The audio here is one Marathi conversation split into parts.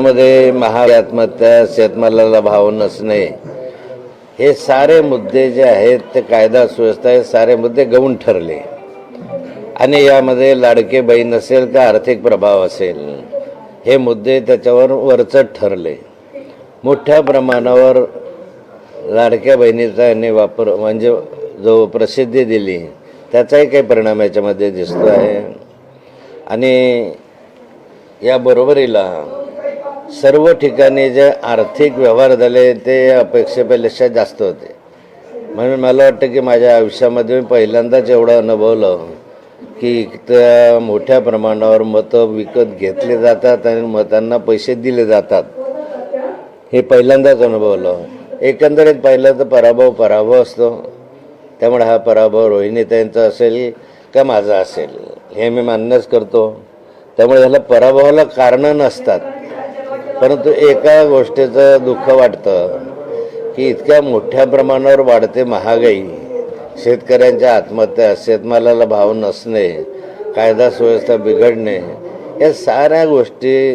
मध्ये महाग आत्महत्या शेतमालाला भाव नसणे हे सारे मुद्दे जे आहेत ते कायदा सुव्यवस्था हे सारे मुद्दे गौण ठरले. आणि यामध्ये लाडके बहीण असेल का आर्थिक प्रभाव असेल हे मुद्दे त्याच्यावर वरचट ठरले. मोठ्या प्रमाणावर लाडक्या बहिणीचा यांनी वापर म्हणजे जो प्रसिद्धी दिली त्याचाही काही परिणाम याच्यामध्ये दिसतो आहे आणि या बरोबरीला सर्व ठिकाणी जे आर्थिक व्यवहार झाले ते अपेक्षेपेक्षा जास्त होते. म्हणून मला वाटतं की माझ्या आयुष्यामध्ये मी पहिल्यांदाच एवढं अनुभवलं की त्या मोठ्या प्रमाणावर मतं विकत घेतले जातात आणि मतांना पैसे दिले जातात. हे पहिल्यांदाच अनुभवलं. एकंदरीत पाहिलं तर पराभव पराभव असतो. त्यामुळे हा पराभव रोहिणीताईंचा असेल का माझा असेल हे मी मान्यच करतो. त्यामुळे ह्याला पराभवाला कारणं नसतात. परंतु एका गोष्टीचं दुःख वाटतं की इतक्या मोठ्या प्रमाणावर वाढते महागाई. शेतकऱ्यांच्या आत्महत्या शेतमालाला भाव नसणे कायदा सुव्यवस्था बिघडणे या साऱ्या गोष्टी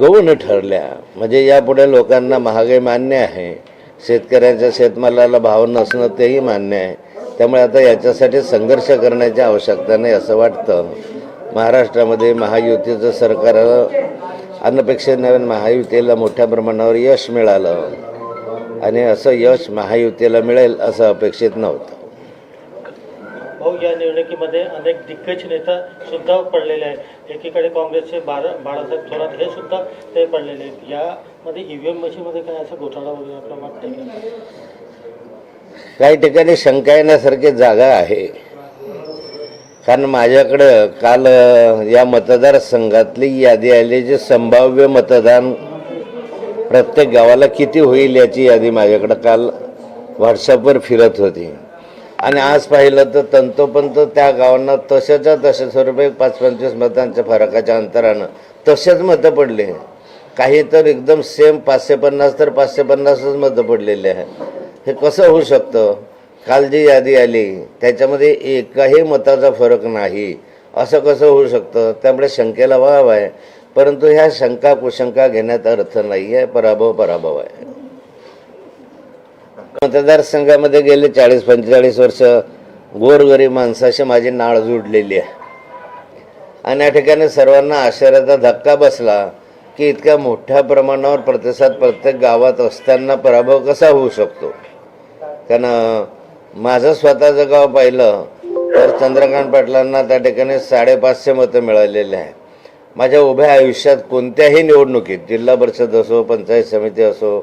गौण ठरल्या. म्हणजे यापुढे लोकांना महागाई मान्य आहे शेतकऱ्यांच्या शेतमालाला भाव नसणं तेही मान्य आहे. त्यामुळे आता याच्यासाठी संघर्ष करण्याची आवश्यकता नाही असं वाटतं. महाराष्ट्रामध्ये महायुतीचं सरकार अनपेक्षित नवीन महायुतीला मोठ्या प्रमाणावर यश मिळालं. आणि असं यश महायुतीला मिळेल असं अपेक्षित नव्हतं. भाऊ या निवडणुकीमध्ये अनेक दिग्गज नेता सुद्धा पडलेले आहेत. एकीकडे काँग्रेसचे बाळा बाळासाहेब थोरात हे सुद्धा ते पडलेले आहेत. यामध्ये ईव्हीएम मशीनमध्ये काय असा घोटाळा वगैरे आपल्याला वाटतं का काही ठिकाणी शंका येण्यासारखी जागा आहे. कारण माझ्याकडं काल या मतदारसंघातली यादी आली जे संभाव्य मतदान प्रत्येक गावाला किती होईल याची यादी माझ्याकडं काल व्हॉट्सअपवर फिरत होती. आणि आज पाहिलं तर तंतोपंत त्या गावांना तशाच्या तशा स्वरूपे पाच पंचवीस मतांच्या फरकाच्या अंतरानं तसेच मतं पडले. काही तर एकदम सेम पाचशे पन्नास तर पाचशे पन्नासच मतं पडलेले आहे हे कसं होऊ शकतं? काल जी यादी आली त्याच्यामध्ये एकाही मताचा फरक नाही. असं कसं होऊ शकतं? त्यामुळे शंकेला वाव आहे. परंतु ह्या शंका कुशंका घेण्यात अर्थ नाही आहे पराभव पराभव आहे. मतदारसंघामध्ये गेले चाळीस पंचेचाळीस वर्ष गोरगरीब माणसाशी माझी नाळ जुडलेली आहे. आणि या ठिकाणी सर्वांना आश्चर्याचा धक्का बसला की इतक्या मोठ्या प्रमाणावर प्रतिसाद प्रत्येक गावात असताना पराभव कसा होऊ शकतो? कारण माझं स्वतःचं गाव पाहिलं तर चंद्रकांत पाटलांना त्या ठिकाणी साडेपाचशे मतं मिळालेले आहे माझ्या उभ्या आयुष्यात कोणत्याही निवडणुकीत जिल्हा परिषद असो पंचायत समिती असो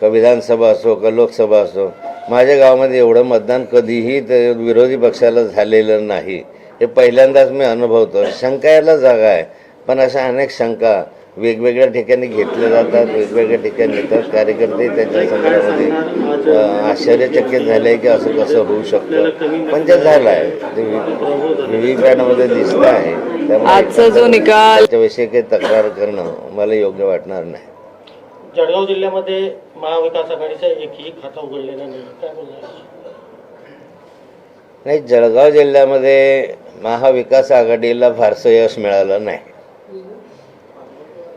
का विधानसभा असो का लोकसभा असो माझ्या गावामध्ये एवढं मतदान कधीही ते विरोधी पक्षाला झालेलं नाही. हे पहिल्यांदाच मी अनुभवतो शंका याला जागा आहे पण अशा अनेक शंका वेगवेगळ्या ठिकाणी घेतल्या जातात वेगवेगळ्या ठिकाणी येतात. कार्यकर्ते त्याच्या संदर्भामध्ये आश्चर्यचकित झाले की असं कसं होऊ शकतं. पण ते झालं आहे ते व्ही व्ही पॅटमध्ये दिसतं आहे. त्यामुळे आजचा जो निकाल त्याच्याविषयी काही तक्रार करणं मला योग्य वाटणार नाही. जळगाव जिल्ह्यामध्ये महाविकास आघाडीचं एकही खातं उघडलेलं नाही. काय बोलणार? नाही जळगाव जिल्ह्यामध्ये महाविकास आघाडीला फारसं यश मिळालं नाही रोहिणी खडसे यांचा पराभव झालेला काय बोलणार?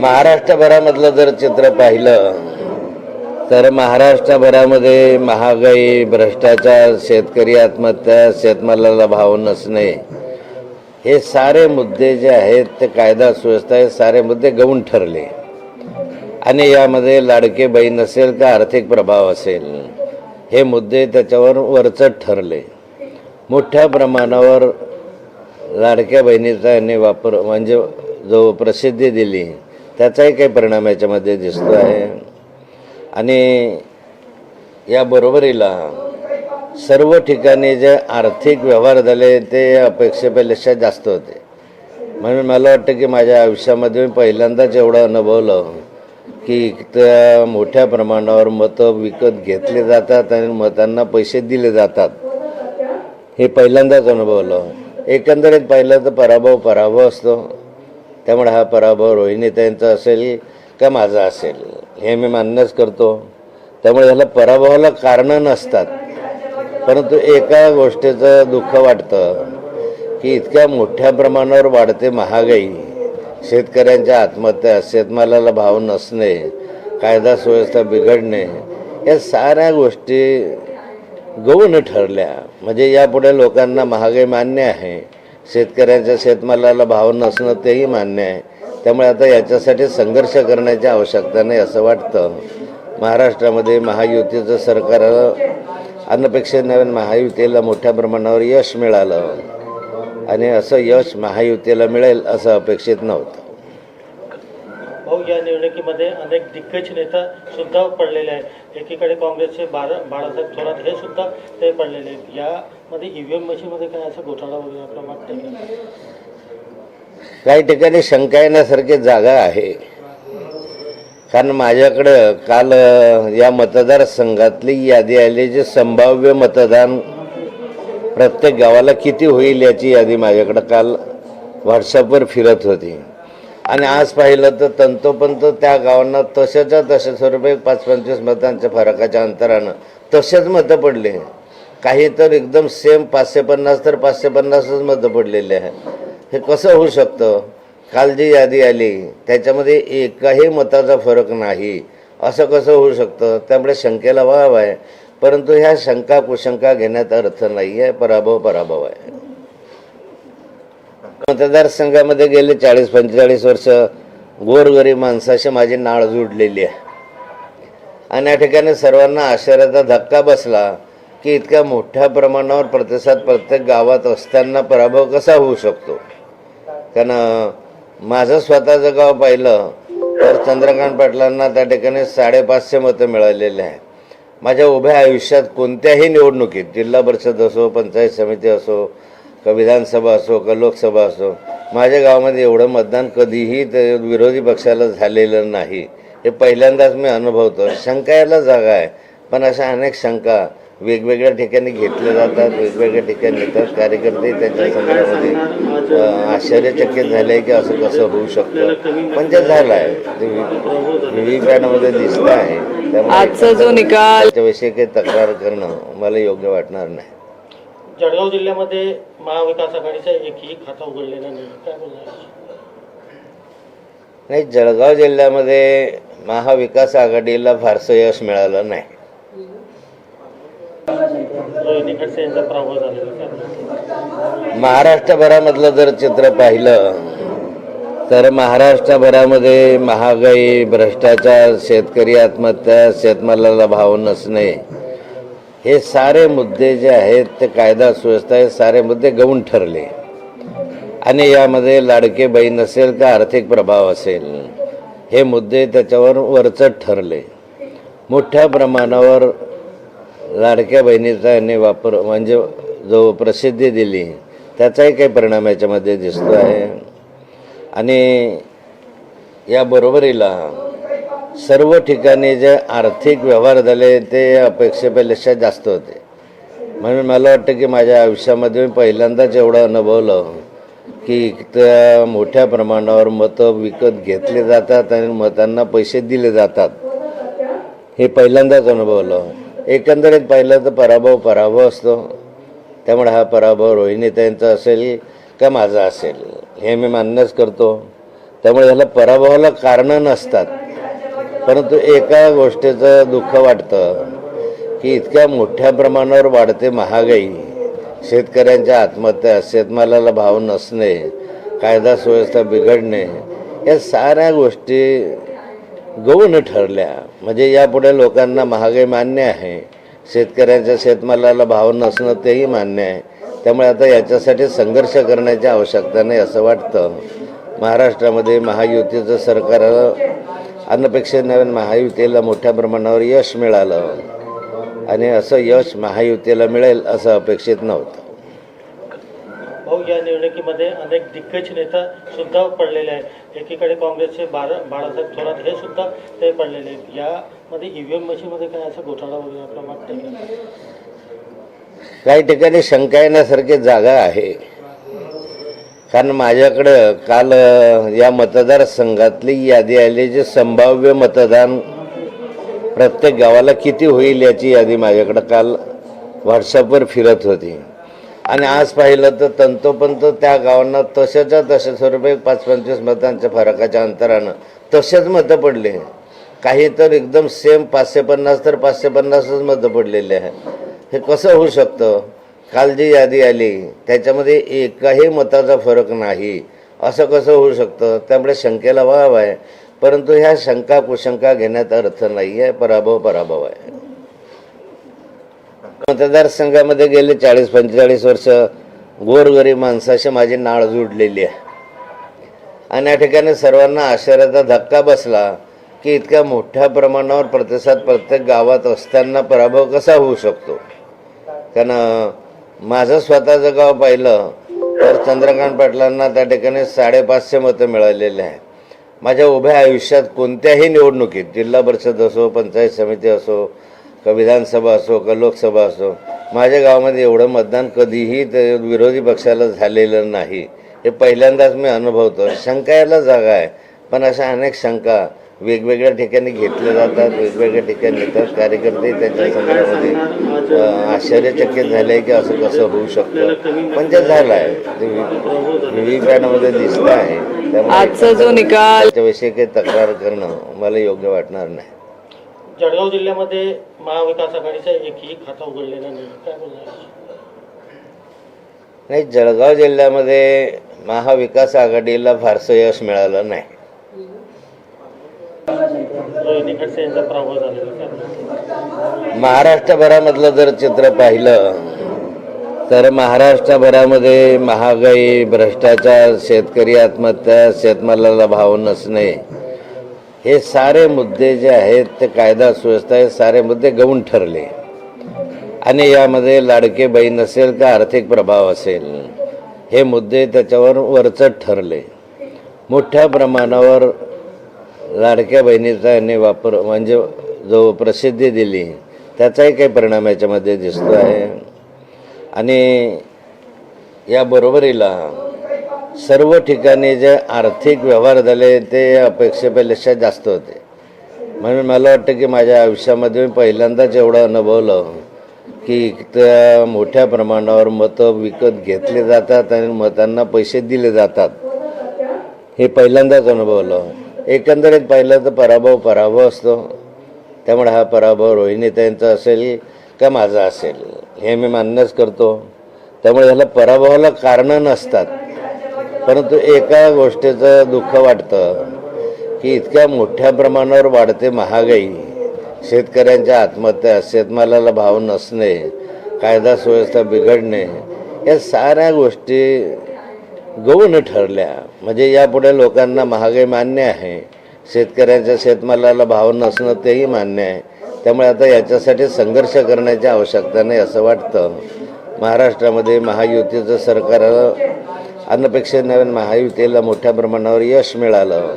महाराष्ट्रभरामधलं जर चित्र पाहिलं तर महाराष्ट्रभरामध्ये महागाई भ्रष्टाचार शेतकरी आत्महत्या शेतमालाला भाव नसणे हे सारे मुद्दे जे आहेत ते कायदा सुव्यवस्था हे सारे मुद्दे गौण ठरले. आणि यामध्ये लाडके बहीण असेल का आर्थिक प्रभाव असेल हे मुद्दे त्याच्यावर वरचट ठरले. मोठ्या प्रमाणावर लाडक्या बहिणीचा यांनी वापर म्हणजे जो प्रसिद्धी दिली त्याचाही काही परिणाम याच्यामध्ये दिसतो आहे. आणि या बरोबरीला सर्व ठिकाणी जे आर्थिक व्यवहार झाले ते अपेक्षेपेक्षा जास्त होते. म्हणून मला वाटतं की माझ्या आयुष्यामध्ये मी पहिल्यांदाच एवढं अनुभवलं की त्या मोठ्या प्रमाणावर मतं विकत घेतले जातात आणि मतांना पैसे दिले जातात. हे पहिल्यांदाच अनुभवलं. एकंदरीत पाहिलं तर पराभव पराभव असतो. त्यामुळे हा पराभव रोहिणीताईंचा असेल का माझा असेल हे मी मान्यच करतो. त्यामुळे ह्याला पराभवाला कारणं नसतात. परंतु एका गोष्टीचं दुःख वाटतं की इतक्या मोठ्या प्रमाणावर वाढते महागाई. शेतकऱ्यांच्या आत्महत्या शेतमालाला भाव नसणे कायदा सुव्यवस्था बिघडणे या साऱ्या गोष्टी गौण ठरल्या. म्हणजे यापुढे लोकांना महागाई मान्य आहे. शेतकऱ्यांच्या शेतमालाला भाव नसणं तेही मान्य आहे. त्यामुळे आता याच्यासाठी संघर्ष करण्याची आवश्यकता नाही असं वाटतं. महाराष्ट्रामध्ये महायुतीचं सरकार अनपेक्षित नवीन महायुतीला मोठ्या प्रमाणावर यश मिळालं. आणि असं यश महायुतीला मिळेल असं अपेक्षित नव्हतं. भाऊ या निवडणुकीमध्ये अनेक दिग्गज नेता सुद्धा पडलेले आहेत. एकीकडे काँग्रेसचे बारा बाळासाहेब थोरात हे सुद्धा ते पडलेले आहेत. यामध्ये ईव्हीएम मशीनमध्ये काय असं घोटाळा वगैरे आपल्याला वाटतं काही ठिकाणी शंका येण्यासारखी जागा आहे. कारण माझ्याकडं काल या मतदारसंघातली यादी आली जे संभाव्य मतदान प्रत्येक गावाला किती होईल याची यादी माझ्याकडं काल व्हॉट्सअपवर फिरत होती. आणि आज पाहिलं तर तंतोपंत त्या गावांना तशाच्या तशा स्वरूपे पाच पंचवीस मतांच्या फरकाच्या अंतरानं तसेच मतं पडले काही तर एकदम सेम पाचशे पन्नास तर पाचशे पन्नासच मतं पडलेले आहे हे कसं होऊ शकतं? काल जी यादी आली त्याच्यामध्ये एकाही मताचा फरक नाही. असं कसं होऊ शकतं? त्यामुळे शंकेला वाव आहे. परंतु ह्या शंका कुशंका घेण्यात अर्थ नाही आहे पराभव पराभव आहे. मतदारसंघामध्ये गेले चाळीस पंचेचाळीस वर्ष गोरगरीब माणसाशी माझी नाळ जुडलेली आहे. आणि या ठिकाणी सर्वांना आश्चर्याचा धक्का बसला की इतक्या मोठ्या प्रमाणावर प्रतिसाद प्रत्येक गावात असताना पराभव कसा होऊ शकतो? कारण माझं स्वतःचं गाव पाहिलं तर चंद्रकांत पाटलांना त्या ठिकाणी साडेपाचशे मतं मिळालेले आहे माझ्या उभ्या आयुष्यात कोणत्याही निवडणुकीत जिल्हा परिषद असो पंचायत समिती असो का विधानसभा असो का लोकसभा असो माझ्या गावामध्ये एवढं मतदान कधीही तर विरोधी पक्षाला झालेलं नाही. हे पहिल्यांदाच मी अनुभवतो. शंका यायला जागा आहे. पण अशा अनेक शंका वेगवेगळ्या ठिकाणी घेतल्या जातात वेगवेगळ्या ठिकाणी येतात. कार्यकर्ते त्याच्या संदर्भामध्ये आश्चर्यचकित झाले की असं कसं होऊ शकतं. पण ते झालं आहे ते व्ही व्ही पॅटमध्ये दिसतं आहे त्यामुळे आजचा जो निकाल त्याच्याविषयी काही तक्रार करणं मला योग्य वाटणार नाही जळगाव जिल्ह्यामध्ये महाविकास आघाडीचा एकही खाता उघडलेला नाही. काय बोलणार? नाही जळगाव जिल्ह्यामध्ये महाविकास आघाडीला फारसं यश मिळालं नाही. रोहिणी खडसे यांचा पराभव झालेला काय बोलणार? महाराष्ट्रभरामधलं जर चित्र पाहिलं तर महाराष्ट्रभरामध्ये महागाई भ्रष्टाचार शेतकरी आत्महत्या शेतमालाला भाव नसणे हे सारे मुद्दे जे आहेत ते कायदा सुव्यवस्था हे सारे मुद्दे गौण ठरले. आणि यामध्ये लाडके बहीण असेल का आर्थिक प्रभाव असेल हे मुद्दे त्याच्यावर वरचढ ठरले. मोठ्या प्रमाणावर लाडक्या बहिणीचा यांनी वापर म्हणजे जो प्रसिद्धी दिली त्याचाही काही परिणाम याच्यामध्ये दिसतो आहे आणि या बरोबरीला सर्व ठिकाणी जे आर्थिक व्यवहार झाले ते अपेक्षेपेक्षा जास्त होते. म्हणून मला वाटतं की माझ्या आयुष्यामध्ये मी पहिल्यांदाच एवढं अनुभवलं की त्या मोठ्या प्रमाणावर मतं विकत घेतले जातात आणि मतांना पैसे दिले जातात. हे पहिल्यांदाच अनुभवलं. एकंदरीत पाहिलं तर पराभव पराभव असतो. त्यामुळे हा पराभव रोहिणीताईंचा असेल का माझा असेल हे मी मान्यच करतो. त्यामुळे ह्याला पराभवाला कारणं नसतात. परंतु एका गोष्टीचं दुःख वाटतं की इतक्या मोठ्या प्रमाणावर वाढते महागाई. शेतकऱ्यांच्या आत्महत्या शेतमालाला भाव नसणे कायदा सुव्यवस्था बिघडणे या साऱ्या गोष्टी गौण ठरल्या. म्हणजे यापुढे लोकांना महागाई मान्य आहे शेतकऱ्यांच्या शेतमालाला भाव नसणं तेही मान्य आहे. त्यामुळे आता याच्यासाठी संघर्ष करण्याची आवश्यकता नाही असं वाटतं. महाराष्ट्रामध्ये महायुतीचं सरकार अनपेक्षित नवीन महायुतीला मोठ्या प्रमाणावर यश मिळालं. आणि असं यश महायुतीला मिळेल असं अपेक्षित नव्हतं. भाऊ या निवडणुकीमध्ये अनेक दिग्गज नेता सुद्धा पडलेले आहेत. एकीकडे काँग्रेसचे बारा बाळासाहेब थोरात हे सुद्धा ते पडलेले आहेत. यामध्ये ईव्हीएम मशीनमध्ये काय असं घोटाळा वगैरे आपल्याला वाटतं? काही ठिकाणी शंका येण्यासारखी जागा आहे. कारण माझ्याकडं काल या मतदारसंघातली यादी आली जे संभाव्य मतदान प्रत्येक गावाला किती होईल याची यादी माझ्याकडं काल व्हॉट्सअपवर फिरत होती. आणि आज पाहिलं तर तंतोपंत त्या गावांना तशाच्या तशा स्वरूपे पाच पंचवीस मतांच्या फरकाच्या अंतरानं तसेच मतं पडले. काही तर एकदम सेम पाचशे पन्नास तर पाचशे पन्नासच मतं पडलेले आहे. हे कसं होऊ शकतं? काल जी यादी आली त्याच्यामध्ये एकाही मताचा फरक नाही. असं कसं होऊ शकतं? त्यामुळे शंकेला वाव आहे. परंतु ह्या शंका कुशंका घेण्यात अर्थ नाही आहे पराभव पराभव आहे. मतदारसंघामध्ये गेले चाळीस पंचेचाळीस वर्ष गोरगरीब माणसाशी माझी नाळ जुडलेली आहे. आणि या ठिकाणी सर्वांना आश्चर्याचा धक्का बसला की इतक्या मोठ्या प्रमाणावर प्रतिसाद प्रत्येक गावात असताना पराभव कसा होऊ शकतो? कारण माझं स्वतःचं गाव पाहिलं तर चंद्रकांत पाटलांना त्या ठिकाणी साडेपाचशे मतं मिळालेले आहे माझ्या उभ्या आयुष्यात कोणत्याही निवडणुकीत जिल्हा परिषद असो पंचायत समिती असो का विधानसभा असो का लोकसभा असो माझ्या गावामध्ये एवढं मतदान कधीही ते विरोधी पक्षाला झालेलं नाही. हे पहिल्यांदाच मी अनुभवतो शंका याला जागा आहे पण अशा अनेक शंका वेगवेगळ्या ठिकाणी घेतल्या जातात वेगवेगळ्या ठिकाणी येतात. कार्यकर्ते त्याच्या संदर्भामध्ये आश्चर्यचकित झाले की असं कसं होऊ शकतं. पण ते झालं आहे ते व्ही व्ही पॅटमध्ये दिसतं आहे. त्यामुळे आजचा जो निकाल त्याच्याविषयी काही तक्रार करणं मला योग्य वाटणार नाही. जळगाव जिल्ह्यामध्ये महाविकास आघाडीचा एकही खाता उघडलेला नाही. काय बोलणार? नाही जळगाव जिल्ह्यामध्ये महाविकास आघाडीला फारसं यश मिळालं नाही रोहिणी खडसे यांचा पराभव झालेला काय बोलणार? महाराष्ट्रभरामधलं जर चित्र पाहिलं तर महाराष्ट्रभरामध्ये महागाई भ्रष्टाचार शेतकरी आत्महत्या शेतमालाला भाव नसणे हे सारे मुद्दे जे आहेत ते कायदा सुव्यवस्था हे सारे मुद्दे गौण ठरले. आणि यामध्ये लाडके बहीण असेल का आर्थिक प्रभाव असेल हे मुद्दे त्याच्यावर वरचट ठरले. मोठ्या प्रमाणावर लाडक्या बहिणीचा यांनी वापर म्हणजे जो प्रसिद्धी दिली त्याचाही काही परिणाम याच्यामध्ये दिसतो आहे. आणि या बरोबरीला सर्व ठिकाणी जे आर्थिक व्यवहार झाले ते अपेक्षेपेक्षा जास्त होते. म्हणून मला वाटतं की माझ्या आयुष्यामध्ये मी पहिल्यांदाच एवढं अनुभवलं की त्या मोठ्या प्रमाणावर मतं विकत घेतले जातात आणि मतांना पैसे दिले जातात. हे पहिल्यांदाच अनुभवलं. एकंदरीत पाहिलं तर पराभव पराभव असतो. त्यामुळे हा पराभव रोहिणीताईंचा असेल का माझा असेल हे मी मान्यच करतो. त्यामुळे ह्याला पराभवाला कारणं नसतात. परंतु एका गोष्टीचं दुःख वाटतं की इतक्या मोठ्या प्रमाणावर वाढते महागाई. शेतकऱ्यांच्या आत्महत्या शेतमालाला भाव नसणे कायदा सुव्यवस्था बिघडणे या साऱ्या गोष्टी गौण ठरल्या. म्हणजे यापुढे लोकांना महागाई मान्य आहे. शेतकऱ्यांच्या शेतमालाला भाव नसणं तेही मान्य आहे. त्यामुळे आता याच्यासाठी संघर्ष करण्याची आवश्यकता नाही असं वाटतं. महाराष्ट्रामध्ये महायुतीचं सरकार अनपेक्षित नवीन महायुतीला मोठ्या प्रमाणावर यश मिळालं.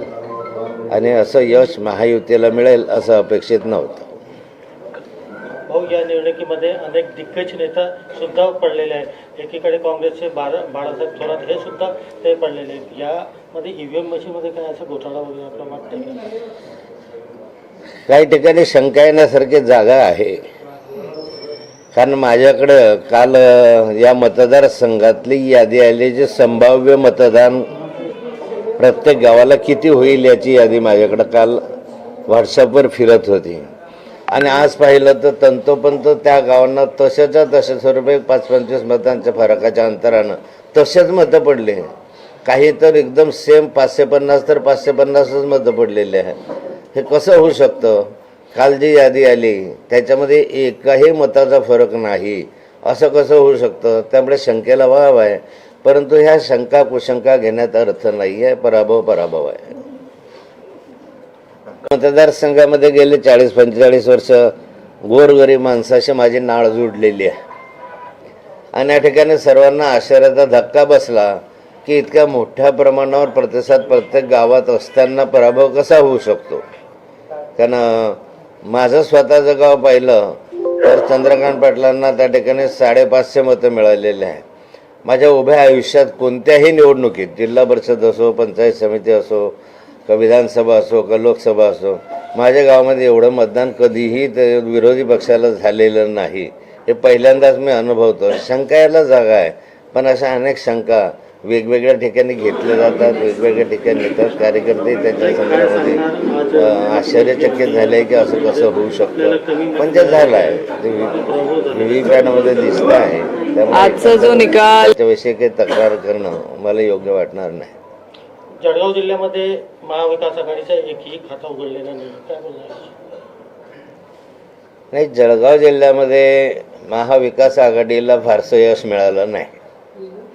आणि असं यश महायुतीला मिळेल असं अपेक्षित नव्हतं. भाऊ या निवडणुकीमध्ये अनेक दिग्गज नेता सुद्धा पडलेले आहेत. एकीकडे काँग्रेसचे बारा बाळासाहेब थोरात हे सुद्धा ते पडलेले आहेत. यामध्ये ईव्हीएम मशीनमध्ये काय असं घोटाळा वगैरे आपल्याला वाटतं काही ठिकाणी शंका येण्यासारखी जागा आहे. कारण माझ्याकडं काल या मतदारसंघातली यादी आली जे संभाव्य मतदान प्रत्येक गावाला किती होईल याची यादी माझ्याकडं काल व्हॉट्सअपवर फिरत होती. आणि आज पाहिलं तर तंतोपंत त्या गावांना तशाच्या तशा स्वरूपे पाच पंचवीस मतांच्या फरकाच्या अंतरानं तसेच मतं पडले काही तर एकदम सेम पाचशे पन्नास तर पाचशे पन्नासच मतं पडलेले आहे हे कसं होऊ शकतं? काल जी यादी आली त्याच्यामध्ये एकाही मताचा फरक नाही. असं कसं होऊ शकतं? त्यामुळे शंकेला वाव आहे. परंतु ह्या शंका कुशंका घेण्यात अर्थ नाही आहे पराभव पराभव आहे. मतदारसंघामध्ये गेले चाळीस पंचेचाळीस वर्ष गोरगरीब माणसाशी माझी नाळ जुडलेली आहे. आणि या ठिकाणी सर्वांना आश्चर्याचा धक्का बसला की इतक्या मोठ्या प्रमाणावर प्रतिसाद प्रत्येक गावात असताना पराभव कसा होऊ शकतो? कारण माझं स्वतःचं गाव पाहिलं तर चंद्रकांत पाटलांना त्या ठिकाणी साडेपाचशे मतं मिळालेले आहे माझ्या उभ्या आयुष्यात कोणत्याही निवडणुकीत जिल्हा परिषद असो पंचायत समिती असो का विधानसभा असो का लोकसभा असो माझ्या गावामध्ये एवढं मतदान कधीही विरोधी पक्षाला झालेलं नाही. हे पहिल्यांदाच मी अनुभवतो. शंका यायला जागा आहे पण अशा अनेक शंका वेगवेगळ्या ठिकाणी घेतल्या जातात वेगवेगळ्या ठिकाणी येतात. कार्यकर्ते त्याच्या संदर्भामध्ये आश्चर्यचकित झाले की असं कसं होऊ शकतं. पण ते झालं आहे ते व्ही व्ही पॅटमध्ये दिसतं आहे त्यामुळे आजचा जो निकाल त्याच्याविषयी काही तक्रार करणं मला योग्य वाटणार नाही. जळगाव जिल्ह्यामध्ये महाविकास आघाडीचा एकही खातं उघडलेलं नाही. काय बोलणार? नाही जळगाव जिल्ह्यामध्ये महाविकास आघाडीला फारसं यश मिळालं नाही.